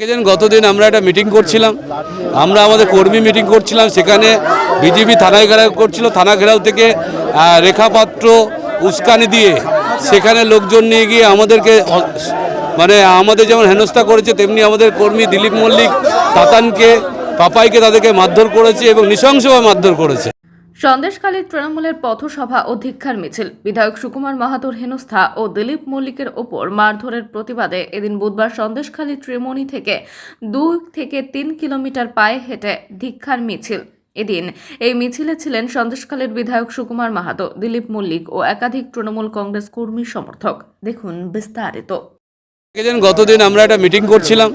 দেখেছেন, গতদিন আমরা একটা মিটিং করছিলাম। আমরা আমাদের কর্মী মিটিং করছিলাম, সেখানে বিজেপি থানায় ঘেরাও করছিল। থানা ঘেরাও থেকে রেখাপাত্র উস্কানি দিয়ে সেখানে লোকজন নিয়ে গিয়ে আমাদেরকে মানে আমাদের যেমন হেনস্থা করেছে, তেমনি আমাদের কর্মী দিলীপ মল্লিক, তাতানকে, পাপাইকে তাদেরকে মারধর করেছে এবং নৃশংসভাবে মারধর করেছে। সন্দেশখালী তৃণমূলের পথসভা ও ধিক্ষার মিছিল। বিধায়ক সুকুমার মাহাতোর হেনস্থা ও দিলীপ মল্লিকের ওপর মারধরের প্রতিবাদে এদিন বুধবার সন্দেশখালী ত্রিমণি থেকে দুই থেকে তিন কিলোমিটার পায়ে হেঁটে ধিক্ষার মিছিল। এদিন এই মিছিলে ছিলেন সন্দেশখালীর বিধায়ক সুকুমার মাহাতো, দিলীপ মল্লিক ও একাধিক তৃণমূল কংগ্রেস কর্মী সমর্থক। দেখুন বিস্তারিত। দেখেছেন গতদিন আমরা একটা মিটিং করছিলাম।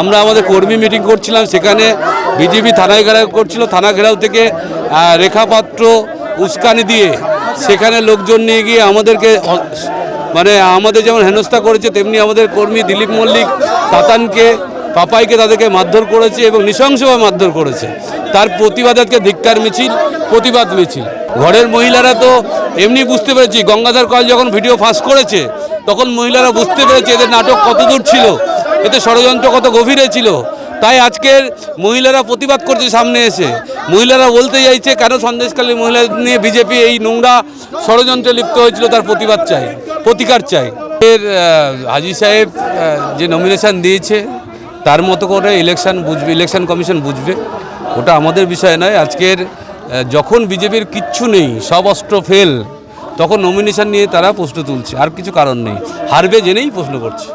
আমরা আমাদের কর্মী মিটিং করছিলাম, সেখানে বিজেপি থানায় ঘেরাও করছিল, থানা ঘেরাও থেকে রেখাপাত্র উস্কানি দিয়ে সেখানে লোকজন নিয়ে গিয়ে আমাদেরকে মানে আমাদের যেমন হেনস্থা করেছে, তেমনি আমাদের কর্মী দিলীপ মল্লিক, তাতানকে, পাপাইকে তাদেরকে মারধর করেছে এবং নৃশংসভাবে মারধর করেছে। তার প্রতিবাদ আজকে ধিক্কার মিছিল, প্রতিবাদ মিছিল। ঘরের মহিলারা তো এমনি বুঝতে পেরেছি, গঙ্গাধর কল যখন ভিডিও ফাঁস করেছে তখন মহিলারা বুঝতে পেরেছে এদের নাটক কত দূর ছিল এতে ষড়যন্ত্র কত গভীরে ছিল। তাই আজকের মহিলারা প্রতিবাদ করছে সামনে এসে। মহিলারা বলতে চাইছে, কেন সন্দেশকালী মহিলা নিয়ে বিজেপি এই নোংরা ষড়যন্ত্রে লিপ্ত হয়েছিল, তার প্রতিবাদ চাই, প্রতিকার চাই। এর হাজি সাহেব যে নমিনেশন দিয়েছে, তার মতো করে ইলেকশন বুঝবে ইলেকশন কমিশন বুঝবে। ওটা আমাদের বিষয় নয়। আজকের যখন বিজেপির কিচ্ছু নেই, সব অস্ত্র ফেল তখন নমিনেশন নিয়ে তারা প্রশ্ন তুলছে আর কিছু কারণ নেই। হারবে জেনেই প্রশ্ন করছে।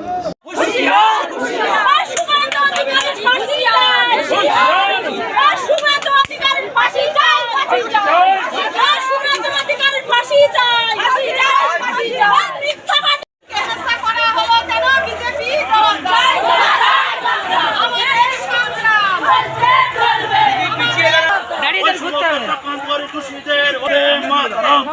ওরে মাতরম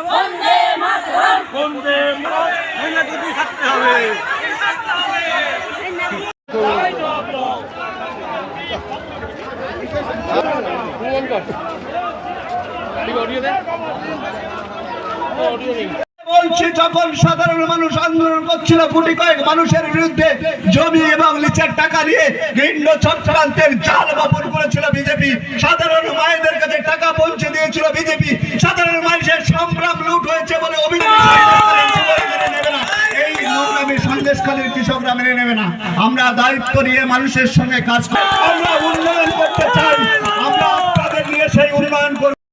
বলছি, যখন সাধারণ মানুষ আন্দোলন করছিল কোটি কয়েক মানুষের বিরুদ্ধে জমি এবং লিচের টাকা নিয়ে ভিন্ন চক্রান্তের জাল বপন করেছিল বিজেপি, সাধারণ মায়েদের কাছে টাকা পৌঁছে দিয়েছিল বিজেপি, সাধারণ মানুষের সংগ্রাম লুট হয়েছে বলে আমরা দায়িত্ব নিয়ে মানুষের সঙ্গে কাজ করি। আমরা উন্নয়ন করতে চাই। আমরা আপনাদের নিয়ে সেই উন্নয়ন